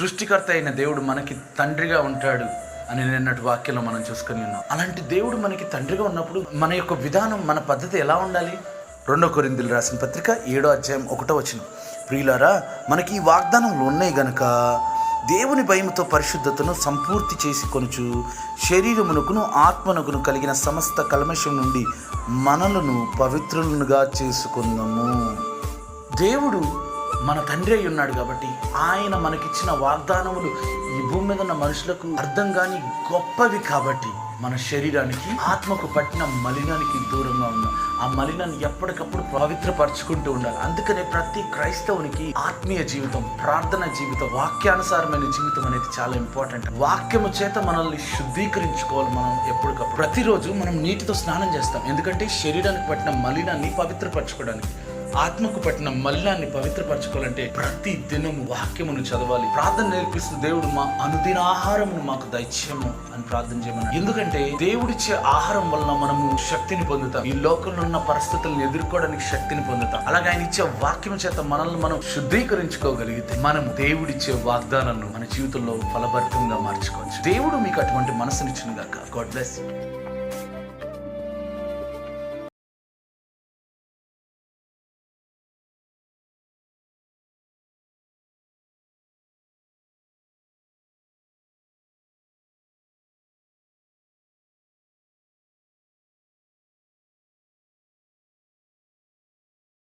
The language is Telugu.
సృష్టికర్త అయిన దేవుడు మనకి తండ్రిగా ఉంటాడు అని నిన్నటి వాక్యంలో మనం చూసుకొని ఉన్నాం. అలాంటి దేవుడు మనకి తండ్రిగా ఉన్నప్పుడు మన యొక్క విధానం మన పద్ధతి ఎలా ఉండాలి? రెండో కొరిందులు రాసిన పత్రిక ఏడో అధ్యాయం ఒకటో వచ్చిన ప్రియులారా మనకి ఈ వాగ్దానములు ఉన్నాయి గనక దేవుని భయముతో పరిశుద్ధతను సంపూర్తి చేసి కొనుచు శరీరమునకును ఆత్మనకును కలిగిన సమస్త కల్మషం నుండి మనలను పవిత్రులుగా చేసుకుందాము దేవుడు మన తండ్రి అయి ఉన్నాడు కాబట్టి ఆయన మనకిచ్చిన వాగ్దానములు ఈ భూమి మీద ఉన్న మనుషులకు అర్థం కాని గొప్పవి కాబట్టి మన శరీరానికి ఆత్మకు పట్టిన మలినానికి దూరంగా ఉన్నాం ఆ మలినాన్ని ఎప్పటికప్పుడు పవిత్రపరచుకుంటూ ఉండాలి. అందుకనే ప్రతి క్రైస్తవునికి ఆత్మీయ జీవితం ప్రార్థన జీవితం వాక్యానుసారమైన జీవితం అనేది చాలా ఇంపార్టెంట్ వాక్యము చేత మనల్ని శుద్ధీకరించుకోవాలి మనం ఎప్పటికప్పుడు. ప్రతిరోజు మనం నీటితో స్నానం చేస్తాం. ఎందుకంటే శరీరానికి పట్టిన మలినాన్ని పవిత్రపరచుకోవడానికి ఆత్మకు పట్టిన మల్లాన్ని పవిత్రపరచుకోవాలంటే ప్రతి దినము వాక్యమును చదవాలి. ప్రార్థన నేర్పిస్తూ దేవుడు మా అనుదిన ఆహారమును మాకు దైత్యము అని ప్రార్థన చేయమని ఎందుకంటే దేవుడిచ్చే ఆహారం వలన మనము శక్తిని పొందుతాం. ఈ లోకంలో ఉన్న పరిస్థితులను ఎదుర్కోవడానికి శక్తిని పొందుతాం. అలాగే ఆయన ఇచ్చే వాక్యం చేత మనల్ని మనం శుద్ధీకరించుకోగలిగితే మనం దేవుడిచ్చే వాగ్దానాలను మన జీవితంలో ఫలభరితంగా మార్చుకోవచ్చు. దేవుడు మీకు అటువంటి మనసునిచ్చిన గాక. God bless